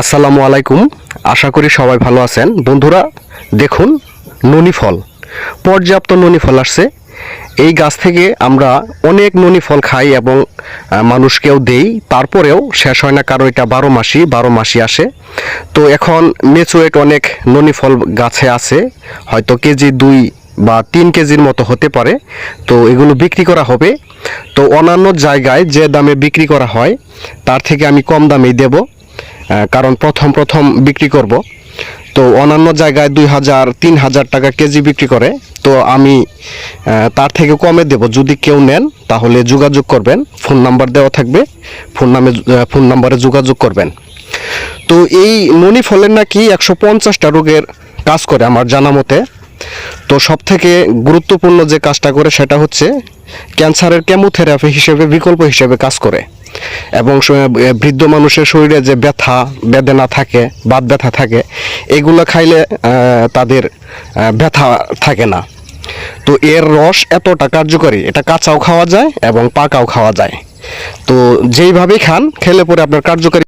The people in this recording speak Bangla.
আসসালামু আলাইকুম। আশা করি সবাই ভালো আছেন। বন্ধুরা, দেখুন ননি ফল পর্যাপ্ত ননি ফল আসছে। এই গাছ থেকে আমরা অনেক ননি ফল খাই এবং মানুষকেও দেই। তারপরেও শেষ হয় না, কারণ এটা বারো মাসই বারো মাসই আসে। তো এখন মেচুয়েট অনেক ননি ফল গাছে আছে। হয়তো কেজি দুই বা তিন কেজির মতো হতে পারে। তো এগুলো বিক্রি করা হবে। তো অন্যান্য জায়গায় যে দামে বিক্রি করা হয়, তার থেকে আমি কম দামেই দেবো। কারণ প্রথম প্রথম বিক্রি করব। তো অন্যান্য জায়গায় দুই হাজার, তিন হাজার টাকা কেজি বিক্রি করে। তো আমি তার থেকে কমে দেব। যদি কেউ নেন, তাহলে যোগাযোগ করবেন। ফোন নাম্বার দেওয়া থাকবে। ফোন নামে ফোন নাম্বারে যোগাযোগ করবেন। তো এই ননি ফলের নাকি একশো পঞ্চাশটা রোগের কাজ করে আমার জানা মতে। তো সব থেকে গুরুত্বপূর্ণ যে কাজটা করে, সেটা হচ্ছে ক্যান্সারের কেমোথেরাপি হিসেবে, বিকল্প হিসেবে কাজ করে। এবং বৃদ্ধ মানুষের শরীরে যে ব্যথা, বেদনা থাকে বাদ ব্যথা থাকে, এগুলো খাইলে তাদের ব্যথা থাকে না। তো এর রস এতটা কার্যকরী, এটা কাঁচাও খাওয়া যায় এবং পাকাও খাওয়া যায়। তো যেইভাবেই খান, খেলে পরে আপনার কার্যকরী